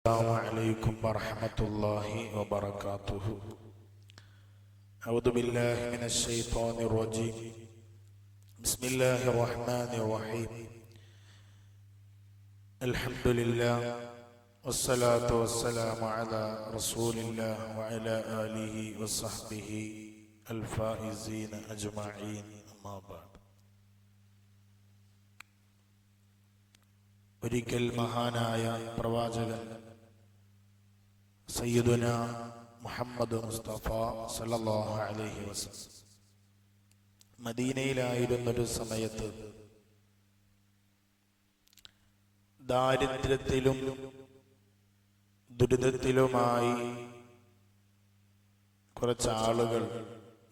السلام عليكم ورحمة الله وبركاته أعوذ بالله من الشيطان الرجيم بسم الله الرحمن الرحيم الحمد لله والصلاة والسلام على رسول الله وعلى آله وصحبه الفائزين أجمعين أما بعد ഒരിക്കൽ മഹാനായ പ്രവാചകൻ സയ്യിദുന മുഹമ്മദ് മുസ്തഫ സല്ലല്ലാഹു അലൈഹി വസല്ലം. മദീനയിലായിരുന്നൊരു സമയത്ത് ദാരിദ്ര്യത്തിലും ദുരിതത്തിലുമായി കുറച്ചാളുകൾ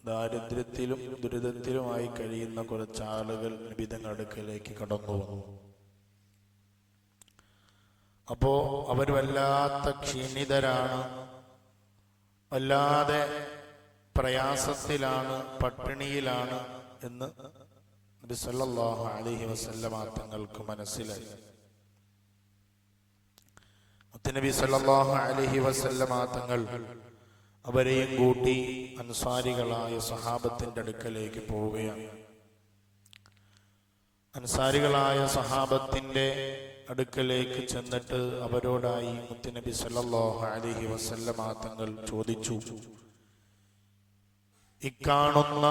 ദാരിദ്ര്യത്തിലും ദുരിതത്തിലുമായി കഴിയുന്ന കുറച്ചാളുകൾ നിബിതങ്ങളുടെ അടുക്കലേക്ക് കടന്നു വന്നു. അപ്പോ അവർ വല്ലാത്ത ക്ഷീണിതരാണ്. വല്ലാതെ പ്രയാസത്തിലാണ് പട്ടിണിയിലാണ് എന്ന് നബി സല്ലല്ലാഹു അലൈഹി വസല്ലമ തങ്ങൾക്ക് മനസ്സിലായി. മുത്തനബി സല്ലല്ലാഹു അലൈഹി വസല്ലമ തങ്ങൾ അവരെയും കൂട്ടി അൻസാരികളായ സഹാബത്തിന്റെ അടുക്കലേക്ക് പോവുകയാണ്. അൻസാരികളായ സഹാബത്തിന്റെ അടുക്കലേക്ക് ചെന്നിട്ട് അവരോടായി മുത്തുനബി സല്ലാഹു അലഹി വസല്ലമ തങ്ങൾ ചോദിച്ചു ഇക്കാണുന്ന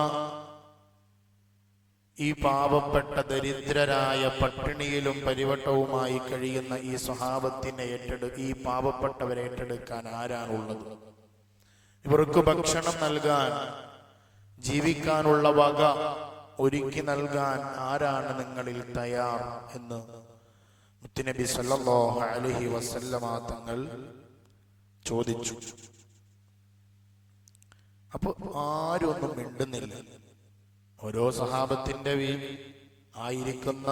ഈ പാവപ്പെട്ട ദരിദ്രരായ പട്ടിണിയിലും പരിവട്ടവുമായി കഴിയുന്ന ഈ സ്വഭാവത്തിനെ ഏറ്റെടു ഈ പാവപ്പെട്ടവരെ ഏറ്റെടുക്കാൻ ആരാണുള്ളത്? ഇവർക്ക് ഭക്ഷണം നൽകാൻ ജീവിക്കാനുള്ള വക ഒരുക്കി നൽകാൻ ആരാണ് നിങ്ങളിൽ തയ്യാർ? എന്ന് മുത്തുനബി സല്ലല്ലാഹു അലൈഹി വസല്ലമ തങ്ങൾ ചോദിച്ചു. അപ്പൊ ആരും ഒന്നും മിണ്ടുന്നില്ല. ഓരോ സഹാബത്തിന്റെ ആയിരിക്കുന്ന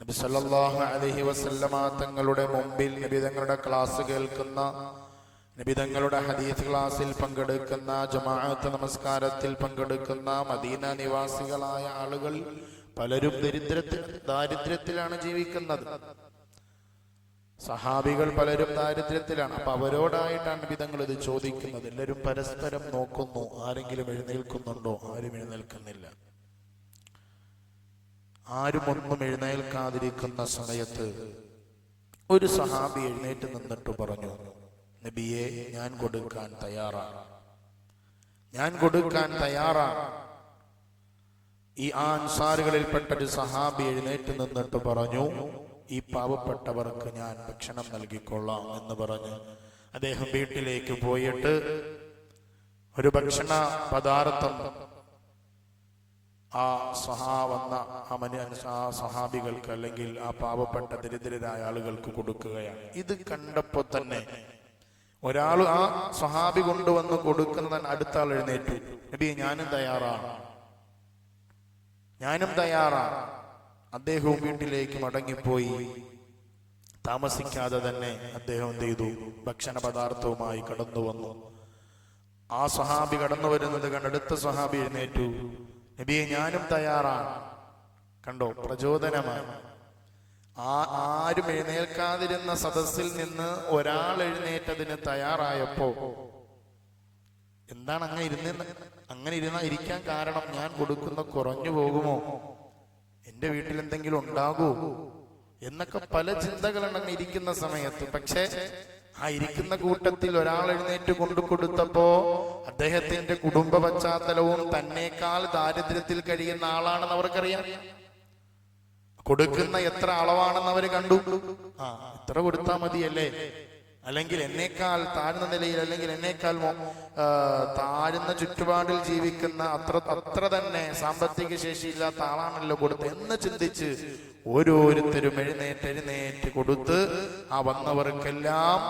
നബി സല്ലല്ലാഹു അലൈഹി വസല്ലമ തങ്ങളുടെ മുമ്പിൽ നബി തങ്ങളുടെ ക്ലാസ് കേൾക്കുന്ന നബി തങ്ങളുടെ ഹദീസ് ക്ലാസ്സിൽ പങ്കെടുക്കുന്ന ജമാഅത്ത് നമസ്കാരത്തിൽ പങ്കെടുക്കുന്ന മദീന നിവാസികളായ ആളുകൾ പലരും ദരിദ്രത്തിൽ ദാരിദ്ര്യത്തിലാണ് ജീവിക്കുന്നത്. സഹാബികൾ പലരും ദാരിദ്ര്യത്തിലാണ്. അപ്പൊ അവരോടായിട്ടാണ് വിധങ്ങൾ ഇത് ചോദിക്കുന്നത്. എല്ലാവരും പരസ്പരം നോക്കുന്നു. ആരെങ്കിലും എഴുന്നേൽക്കുന്നുണ്ടോ? ആരും എഴുന്നേൽക്കുന്നില്ല. ആരും ഒന്നും എഴുന്നേൽക്കാതിരിക്കുന്ന സമയത്ത് ഒരു സഹാബി എഴുന്നേറ്റ് നിന്നിട്ട് പറഞ്ഞു നബിയെ ഞാൻ കൊടുക്കാൻ തയ്യാറാണ്. ഞാൻ കൊടുക്കാൻ തയ്യാറാണ്. ഈ ആൻസാറുകളിൽപ്പെട്ട ഒരു സഹാബി എഴുന്നേറ്റ് നിന്നിട്ട് പറഞ്ഞു ഈ പാവപ്പെട്ടവർക്ക് ഞാൻ ഭക്ഷണം നൽകിക്കൊള്ളാം എന്ന് പറഞ്ഞ് അദ്ദേഹം വീട്ടിലേക്ക് പോയിട്ട് ഒരു ഭക്ഷണ പദാർത്ഥം ആ സഹാ വന്ന ആ മനുഷ്യ ആ സഹാബികൾക്ക് അല്ലെങ്കിൽ ആ പാവപ്പെട്ട ദരിദ്രരായ ആളുകൾക്ക് കൊടുക്കുകയാണ്. ഇത് കണ്ടപ്പോ തന്നെ ഒരാൾ ആ സഹാബി കൊണ്ടുവന്ന് കൊടുക്കുന്നതിന് അടുത്ത ആൾ എഴുന്നേറ്റു. നബി ഞാനും തയ്യാറാണ്. ഞാനും തയ്യാറാണ്. അദ്ദേഹവും വീട്ടിലേക്ക് മടങ്ങിപ്പോയി. താമസിക്കാതെ തന്നെ അദ്ദേഹം എന്ത് ചെയ്തു? ഭക്ഷണ പദാർത്ഥവുമായി കടന്നു വന്നു. ആ സഹാബി കടന്നു വരുന്നത് കണ്ടെടുത്ത സ്വഹാബി എഴുന്നേറ്റു. നബിയെ ഞാനും തയ്യാറാണ്. കണ്ടോ? പ്രചോദനമാണ്. ആ ആരും എഴുന്നേൽക്കാതിരുന്ന സദസ്സിൽ നിന്ന് ഒരാൾ എഴുന്നേറ്റതിന് തയ്യാറായപ്പോ എന്താണ് അങ്ങനെ ഇരുന്ന് അങ്ങനെ ഇരുന്ന ഇരിക്കാൻ കാരണം ഞാൻ കൊടുക്കുന്ന കുറഞ്ഞു പോകുമോ? എന്റെ വീട്ടിൽ എന്തെങ്കിലും ഉണ്ടാകൂ എന്നൊക്കെ പല ചിന്തകളുണ്ടെന്ന് ഇരിക്കുന്ന സമയത്ത്. പക്ഷേ ആ ഇരിക്കുന്ന കൂട്ടത്തിൽ ഒരാൾ എഴുന്നേറ്റ് കൊണ്ടു കൊടുത്തപ്പോ അദ്ദേഹത്തിന്റെ കുടുംബ പശ്ചാത്തലവും തന്നേക്കാൾ ദാരിദ്ര്യത്തിൽ കഴിയുന്ന ആളാണെന്ന് അവർക്കറിയാം. കൊടുക്കുന്ന എത്ര അളവാണെന്ന് അവർ കണ്ടു? ആ എത്ര കൊടുത്താ മതിയല്ലേ? അല്ലെങ്കിൽ എന്നേക്കാൾ താഴ്ന്ന നിലയിൽ അല്ലെങ്കിൽ എന്നേക്കാൾ താഴ്ന്ന ചുറ്റുപാടിൽ ജീവിക്കുന്ന അത്ര അത്ര തന്നെ സാമ്പത്തിക ശേഷിയില്ലാത്ത ആളാണല്ലോ കൊടുത്ത് എന്ന് ചിന്തിച്ച് ഓരോരുത്തരും എഴുന്നേറ്റ് എഴുന്നേറ്റ് കൊടുത്ത് ആ വന്നവർക്കെല്ലാം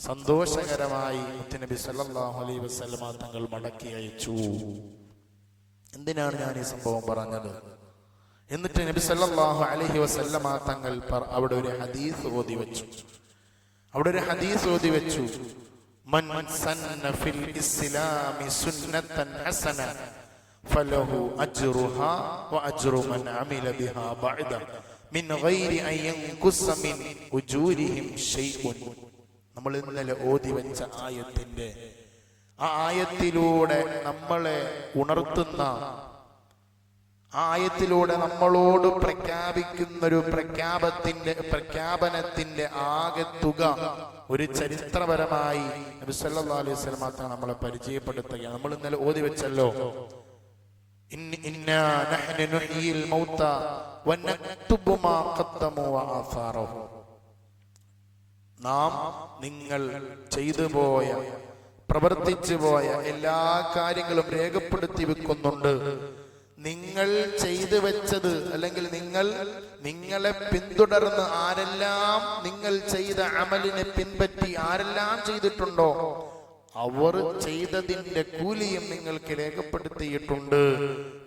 സന്തോഷകരമായി മുത്തുനബി സല്ലാഹു അലൈ വസല്ലമ തങ്ങൾ മടക്കി അയച്ചു. എന്തിനാണ് ഞാൻ ഈ സംഭവം പറഞ്ഞത്? എന്നിട്ട് നബി സല്ലാഹു അലഹി വസല്ലമ തങ്ങൾ അവിടെ ഒരു ഹദീസ് ഓതി വെച്ചു. അവിടെ ഒരു ഹദീസ് ഓതി വെച്ചു. മൻ സന്ന ഇസ്ലാമി സുന്നത്തൻ ഹസന ഫലഹു അജ്റുഹാ വ അജ്റു മൻ അമില ബിഹാ ബഅദ മിൻ ഗൈരി അൻ യൻഖുസ മിൻ ഉജൂരിഹിം ഷൈഉൻ. നമ്മൾ ഇന്നലെ ഓതി വെച്ച ആയത്തിന്റെ ആ ആയത്തിലൂടെ നമ്മളെ ഉണർത്തുന്ന ആയത്തിലൂടെ നമ്മളോട് പ്രഖ്യാപിക്കുന്ന ഒരു പ്രഖ്യാപത്തിന്റെ പ്രഖ്യാപനത്തിന്റെ ആകെ തുക ഒരു ചരിത്രപരമായി നബി സല്ലല്ലാഹു അലൈഹി നമ്മളെ പരിചയപ്പെടുത്തുകയാണ്. നമ്മൾ ഇന്നലെ ഓതി വെച്ചല്ലോ. നാം നിങ്ങൾ ചെയ്തു പോയ പ്രവർത്തിച്ചു പോയ എല്ലാ കാര്യങ്ങളും രേഖപ്പെടുത്തി വെക്കുന്നുണ്ട്. നിങ്ങൾ ചെയ്തു വെച്ചത് അല്ലെങ്കിൽ നിങ്ങൾ നിങ്ങളെ പിന്തുടർന്ന് ആരെല്ലാം നിങ്ങൾ ചെയ്ത അമലിനെ പിൻപറ്റി ആരെല്ലാം ചെയ്തിട്ടുണ്ടോ അവർ ചെയ്തതിന്റെ കൂലിയും നിങ്ങൾക്ക് രേഖപ്പെടുത്തിയിട്ടുണ്ട്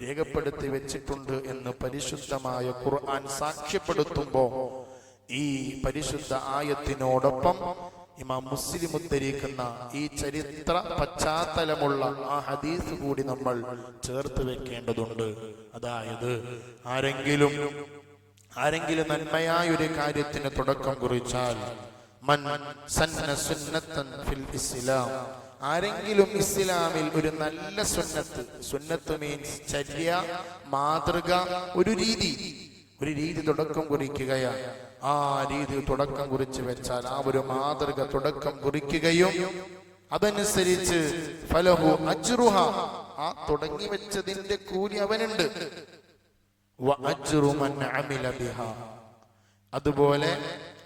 രേഖപ്പെടുത്തി വെച്ചിട്ടുണ്ട് എന്ന് പരിശുദ്ധമായ ഖുർആൻ സാക്ഷ്യപ്പെടുത്തുമ്പോ ഈ പരിശുദ്ധ ആയത്തിനോടൊപ്പം ഇമാം മുസ്ലിം ഉദ്ധരിക്കുന്ന ഈ ചരിത്ര പശ്ചാത്തലമുള്ള ആ ഹദീസ് കൂടി നമ്മൾ ചേർത്ത് വെക്കേണ്ടതുണ്ട്. അതായത് ആരെങ്കിലും ആരെങ്കിലും നന്മയായ ഒരു കാര്യത്തിന് തുടക്കം കുറിച്ചാൽ മൻ സന്ന സുന്നത്തൻ ഫിൽ ഇസ്ലാം. ആരെങ്കിലും ഇസ്ലാമിൽ ഒരു നല്ല സുന്നത്ത് സുന്നത്ത് മീൻസ് ചര്യ മാതൃക ഒരു രീതി ഒരു രീതി തുടക്കം കുറിക്കുകയാണ്. ആ രീതി തുടക്കം കുറിച്ച് വെച്ചാൽ ആ ഒരു മാതൃക തുടക്കം കുറിക്കുകയും അതനുസരിച്ച് ഫലഹു അജ്റുഹ ആ തുടങ്ങി വെച്ചതിന്റെ കൂലി അവനുണ്ട്. അതുപോലെ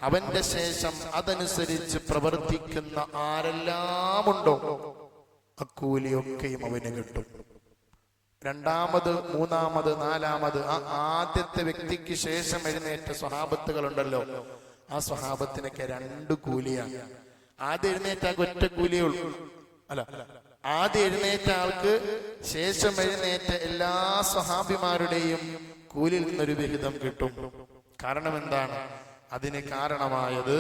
അവന്റെ ശേഷം അതനുസരിച്ച് പ്രവർത്തിക്കുന്ന ആരെല്ലാമുണ്ടോ അക്കൂലിയൊക്കെയും അവന് കിട്ടും രണ്ടാമത് മൂന്നാമത് നാലാമത് ആ ആദ്യത്തെ വ്യക്തിക്ക് ശേഷം എഴുന്നേറ്റ സ്വഹാബത്തുകളുണ്ടല്ലോ. ആ സ്വഹാബത്തിനൊക്കെ രണ്ട് കൂലിയാണ് ആദ്യം എഴുന്നേറ്റ ഒറ്റ കൂലിയേ ഉള്ളൂ. അല്ല ആദ്യം എഴുന്നേറ്റ ആൾക്ക് ശേഷം എഴുന്നേറ്റ എല്ലാ സ്വഹാബിമാരുടെയും കൂലിയിൽ നിന്നൊരു വിഹിതം കിട്ടും. കാരണം എന്താണ്? അതിന് കാരണമായത്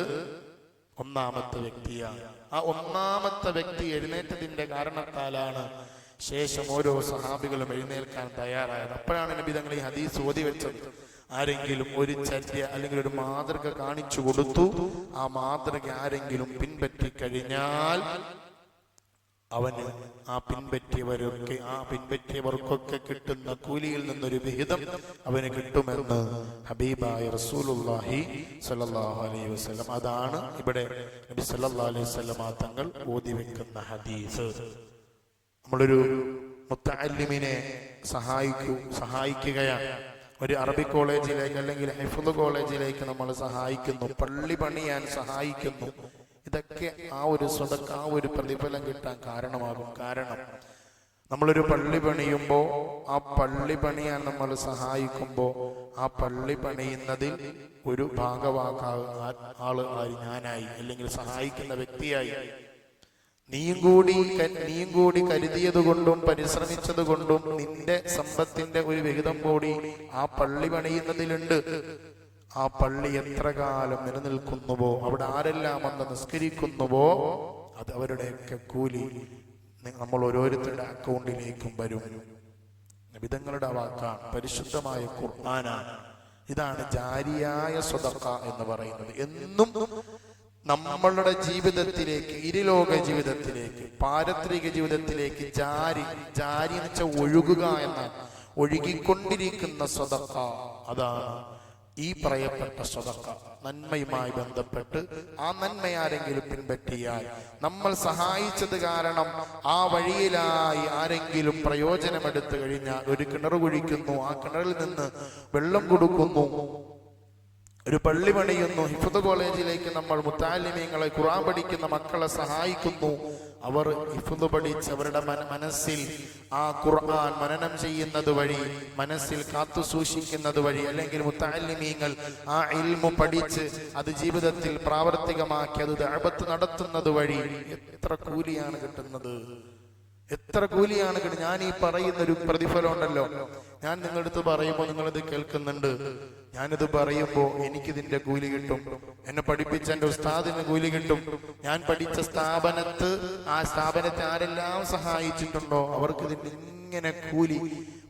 ഒന്നാമത്തെ വ്യക്തിയാണ് ആ ഒന്നാമത്തെ വ്യക്തി എഴുന്നേറ്റതിന്റെ കാരണത്താലാണ് ശേഷം ഓരോ സഹാബികളും എഴുന്നേൽക്കാൻ തയ്യാറായത്. അപ്പോഴാണ് നബി തങ്ങൾ ഈ ഹദീസ് ഓതി വെച്ചത്. ആരെങ്കിലും ഒരു ചര്യ അല്ലെങ്കിൽ ഒരു മാതൃക കാണിച്ചു കൊടുത്തു ആ മാതൃക ആരെങ്കിലും പിൻപറ്റി കഴിഞ്ഞാൽ അവന് ആ പിൻപറ്റിയവരൊക്കെ ആ പിൻപറ്റിയവർക്കൊക്കെ കിട്ടുന്ന കൂലിയിൽ നിന്നൊരു വിഹിതം അവന് കിട്ടുമെന്ന് ഹബീബായ റസൂലുള്ളാഹി സല്ലാഹു അലൈഹി വസല്ലം. അതാണ് ഇവിടെ നബി സല്ലാ അലൈഹി വസല്ലം തങ്ങൾ ഓതി വെക്കുന്ന ഹദീസ്. നമ്മളൊരു മുത്തല്ലിമിനെ സഹായിക്കൂ സഹായിക്കുകയാണ് ഒരു അറബി കോളേജിലേക്ക് അല്ലെങ്കിൽ ഹൈഫുദ് കോളേജിലേക്ക് നമ്മൾ സഹായിക്കുന്നു പള്ളി പണിയാൻ സഹായിക്കുന്നു. ഇതൊക്കെ ആ ഒരു സ്വതക്ക് ആ ഒരു പ്രതിഫലം കിട്ടാൻ കാരണമാകും. കാരണം നമ്മളൊരു പള്ളി പണിയുമ്പോൾ ആ പള്ളി പണിയാൻ നമ്മൾ സഹായിക്കുമ്പോൾ ആ പള്ളി പണിയുന്നതിൽ ഒരു ഭാഗവാക്കാകുന്ന ആൾ ആയി ഞാനായി അല്ലെങ്കിൽ സഹായിക്കുന്ന വ്യക്തിയായി. നീയും കൂടി നീയും കൂടി കരുതിയത് കൊണ്ടും പരിശ്രമിച്ചത് കൊണ്ടും നിന്റെ സമ്പത്തിന്റെ ഒരു വിഹിതം കൂടി ആ പള്ളി പണിയുന്നതിലുണ്ട്. ആ പള്ളി എത്ര കാലം നിലനിൽക്കുന്നുവോ? അവിടെ ആരെല്ലാം അന്ന് നിസ്കരിക്കുന്നുവോ? അത് അവരുടെയൊക്കെ കൂലി. നമ്മൾ ഓരോരുത്തരുടെ അക്കൗണ്ടിലേക്കും വരും. വിധങ്ങളുടെ വാക്കാണ് പരിശുദ്ധമായ ഖുർആനാണ്. ഇതാണ് ജാരിയായ സ്വതക്ക എന്ന് പറയുന്നത്. എന്നും നമ്മളുടെ ജീവിതത്തിലേക്ക് ഇരുലോക ജീവിതത്തിലേക്ക് പാരത്രിക ജീവിതത്തിലേക്ക് ജാരി ജാരി വെച്ചാൽ ഒഴുകുക എന്ന് ഒഴുകിക്കൊണ്ടിരിക്കുന്ന സ്വതക്ക. അതാണ് ഈ പറയപ്പെട്ട സ്വതക്ക. നന്മയുമായി ബന്ധപ്പെട്ട് ആ നന്മ ആരെങ്കിലും പിൻപറ്റിയാൽ നമ്മൾ സഹായിച്ചത് കാരണം ആ വഴിയിലായി ആരെങ്കിലും പ്രയോജനമെടുത്തു കഴിഞ്ഞാൽ ഒരു കിണർ കുഴിക്കുന്നു ആ കിണറിൽ നിന്ന് വെള്ളം കൊടുക്കുന്നു. ഒരു പള്ളി പണിയുന്നു. ഹിഫത്ത് കോളേജിലേക്ക് നമ്മൾ മുത്താലിമീങ്ങളെ ഖുറാൻ പഠിക്കുന്ന മക്കളെ സഹായിക്കുന്നു. അവർ ഹിഫുദ് പഠിച്ച് അവരുടെ മനസ്സിൽ ആ ഖുർആൻ മനനം ചെയ്യുന്നത് വഴി മനസ്സിൽ കാത്തു സൂക്ഷിക്കുന്നത് വഴി അല്ലെങ്കിൽ മുത്താലിമീങ്ങൾ ആ ഇൽമു പഠിച്ച് അത് ജീവിതത്തിൽ പ്രാവർത്തികമാക്കി അത് ദഅവത്ത് നടത്തുന്നത് വഴി എത്ര കൂലിയാണ് കിട്ടുന്നത്. എത്ര കൂലിയാണ് കിട്ടും ഞാൻ ഈ പറയുന്ന ഒരു പ്രതിഫലം ഉണ്ടല്ലോ ഞാൻ നിങ്ങളുടെ അടുത്ത് പറയുമ്പോൾ നിങ്ങളിത് കേൾക്കുന്നുണ്ട്. ഞാനിത് പറയുമ്പോൾ എനിക്കിതിന്റെ കൂലി കിട്ടും. എന്നെ പഠിപ്പിച്ച എന്റെ ഉസ്താദിന് കൂലി കിട്ടും. ഞാൻ പഠിച്ച സ്ഥാപനത്ത് ആ സ്ഥാപനത്തെ ആരെല്ലാം സഹായിച്ചിട്ടുണ്ടോ അവർക്ക് ഇതിന്റെ ഇങ്ങനെ കൂലി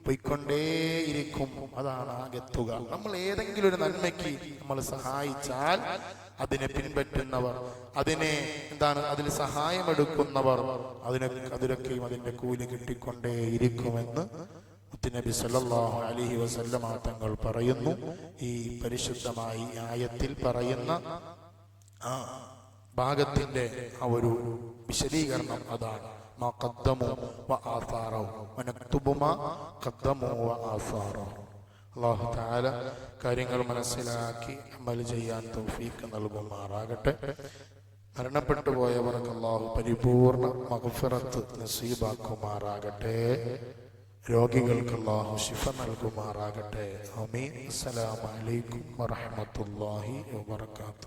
പൊയ്ക്കൊണ്ടേയിരിക്കും. അതാണ് ആകെത്തുക നമ്മൾ ഏതെങ്കിലും ഒരു നന്മയ്ക്ക് നമ്മൾ സഹായിച്ചാൽ അതിനെ പിൻപറ്റുന്നവർ അതിനെ എന്താണ് അതിൽ സഹായമെടുക്കുന്നവർ അതിനെ അതിലൊക്കെയും അതിന്റെ കൂലി കിട്ടിക്കൊണ്ടേയിരിക്കുമെന്ന് നബി സല്ലല്ലാഹു അലൈഹി വസല്ലമ തങ്ങൾ പറയുന്നു. ഈ പരിശുദ്ധമായി ആയത്തിൽ പറയുന്ന ആ ഭാഗത്തിന്റെ ആ ഒരു വിശദീകരണം അതാണ്. മാ ഖദ്ദമു വ ആസാറു വനക്തുബു മാ വ ആസാറഹു. അല്ലാഹു തആല കാര്യങ്ങൾ മനസ്സിലാക്കി അമൽ ചെയ്യാൻ തൗഫീക്ക് നൽകുമാറാകട്ടെ. മരണപ്പെട്ടു പോയവർക്ക് അള്ളാഹു പരിപൂർണ മഹഫറത്ത് നസീബാക്കുമാറാകട്ടെ. രോഗികൾക്ക് അള്ളാഹു ശിഫ നൽകുമാറാകട്ടെ. അസ്സലാമു അലൈക്കും വറഹ്മത്തുള്ളാഹി വബറകാതുഹു.